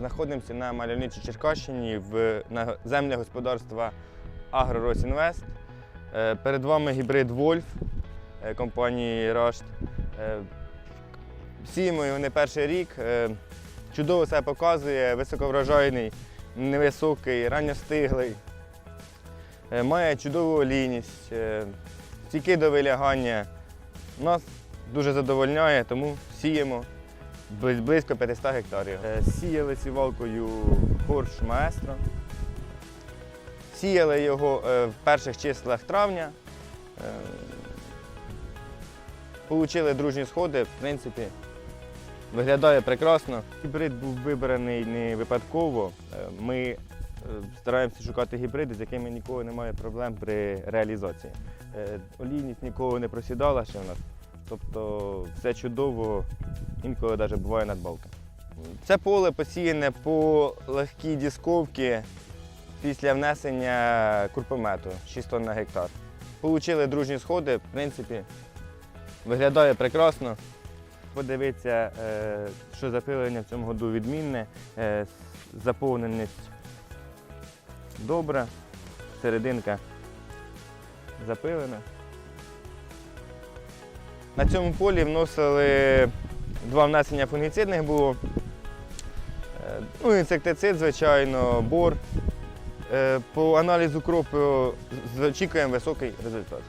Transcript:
знаходимося на мальовничій Черкащині в на землях господарства Агроросінвест. Е, Перед вами гібрид Вольф е, компанії Рашт. Е, Сіємо його не перший рік. Чудово себе показує, високоврожайний, невисокий, ранньостиглий. Має чудову олійність, е, стійкий до вилягання. Нас дуже задовольняє, тому сіємо близько 500 гектарів. Е, Сіяли сівалкою корж маестро. Сіяли його е, в перших числах травня. Е, Получили дружні сходи, в принципі, виглядає прекрасно. Гібрид був вибраний не випадково. Ми стараємося шукати гібриди, з якими ніколи немає проблем при реалізації. Олійність ніколи не просідала ще в нас. Тобто все чудово, інколи навіть буває надбавка. Це поле посіяне по легкій дісковці після внесення курпомету 6 тонн на гектар. Получили дружні сходи, в принципі, виглядає прекрасно. Подивитися, е, що запилення в цьому году відмінне, е, заповненість добра, серединка запилена. На цьому полі вносили два внесення фунгіцидних було. Е, Ну, інсектицид, звичайно, бор. Е, По аналізу кропу очікуємо високий результат.